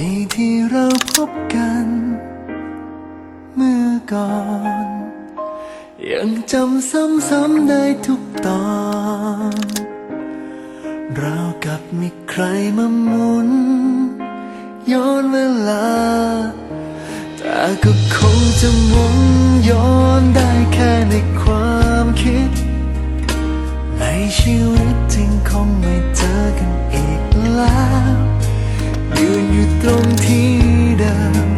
ที่ที่เราพบกัน เมื่อก่อน ยังจำซ้ำๆได้ทุกตอนเรากับมีใครมาหมุน ย้อนเวลา แต่ก็คงจะหมุนย้อนได้แค่ในความคิด ในชี นอยู่ตรงที่เดิม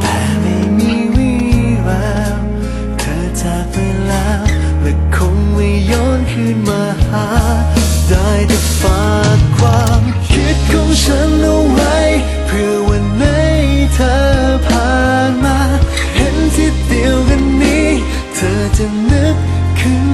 แต่ไม่มีวี่แววเธอจากไปแล้ว และคงไม่ย้อนคืนมาหา ได้แต่ฝากความคิดของฉันเอาไว้ เพื่อวันไหนเธอผ่านมา เห็นที่เดียวกันนี้ เธอจะนึกขึ้น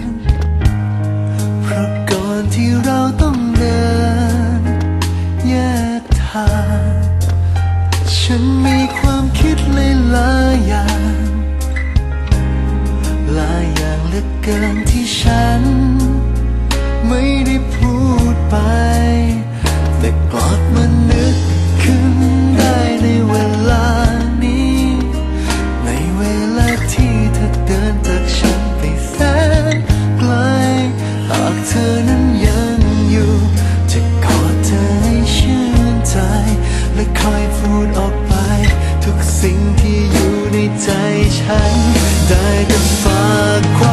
ฉันมีความคิดหลายอย่าง หลายอย่างเหลือเกิน ที่อยู่ในใจฉัน ได้แต่ฝากความ